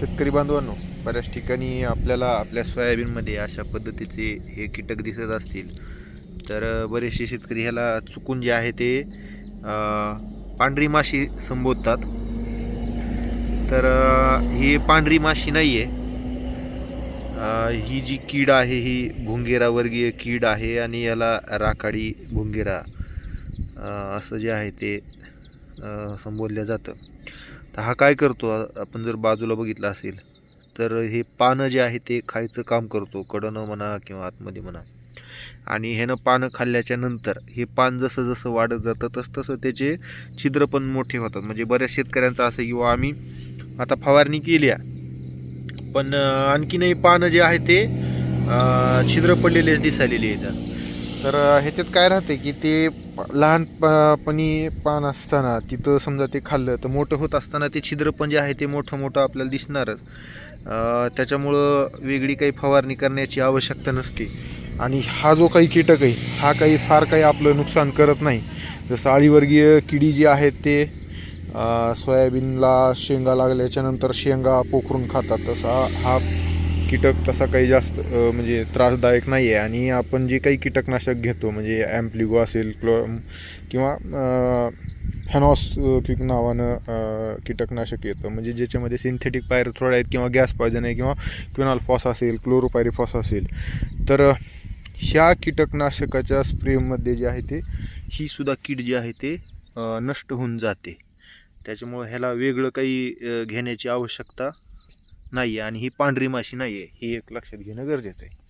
शेतकरी बांधवांनो बऱ्याच ठिकाणी आपल्याला आपल्या सोयाबीनमध्ये अशा पद्धतीचे हे कीटक दिसत असतील. तर बरेचसे शेतकरी ह्याला चुकून जे आहे ते पांढरी माशी संबोधतात. तर ही पांढरी माशी नाही आहे ही जी कीड आहे ही भुंगेरा वर्गीय कीड आहे आणि याला राखाडी भुंगेरा असं जे आहे ते संबोधलं जातं. तर हा काय करतो? आपण जर बाजूला बघितलं असेल तर हे पानं जे आहे ते खायचं काम करतो कडनं म्हणा किंवा आतमध्ये म्हणा. आणि ह्यानं पानं खाल्ल्याच्या नंतर हे पान जसं जसं वाढत जातं तसं तसं त्याचे छिद्र पण मोठे होतात. म्हणजे बऱ्याच शेतकऱ्यांचं असं किंवा आम्ही आता फवारणी केली आहे पण आणखीनही पानं जे आहे ते छिद्र पडलेलेच दिसायलेले येतात तर ह्याच्यात काय राहते की ते प- लहानपणी पान असताना तिथं समजा ते खाल्लं तर मोठं होत असताना ते छिद्र पण जे आहे ते मोठं मोठं आपल्याला दिसणारच. त्याच्यामुळं वेगळी काही फवारणी करण्याची आवश्यकता नसते. आणि हा जो काही कीटक आहे हा काही फार काही आपलं नुकसान करत नाही. जसं आळीवर्गीय किडी जी आहेत ते सोयाबीनला शेंगा लागल्याच्यानंतर शेंगा पोखरून खातात. तसा हा कीटक तसा काही जास्त म्हणजे त्रासदायक नाही आहे आणि आपण जे काही कीटकनाशक घेतो म्हणजे ॲम्प्लिगो असेल क्लो किंवा फॅनॉस क्विक नावानं कीटकनाशक येतं. म्हणजे ज्याच्यामध्ये सिंथेटिक पायरथ्रॉड आहेत किंवा गॅस पॉयझन आहे किंवा क्विनॉल फॉस असेल क्लोरोपायरिफॉस असेल. तर ह्या कीटकनाशकाच्या स्प्रेमध्ये जे आहे ते ही सुद्धा कीड जी आहे ते नष्ट होऊन जाते. त्याच्यामुळं ह्याला वेगळं काही घेण्याची आवश्यकता नाही आहे आणि ही पांढरी माशी नाही आहे ही एक लक्षात घेणं गरजेचं आहे.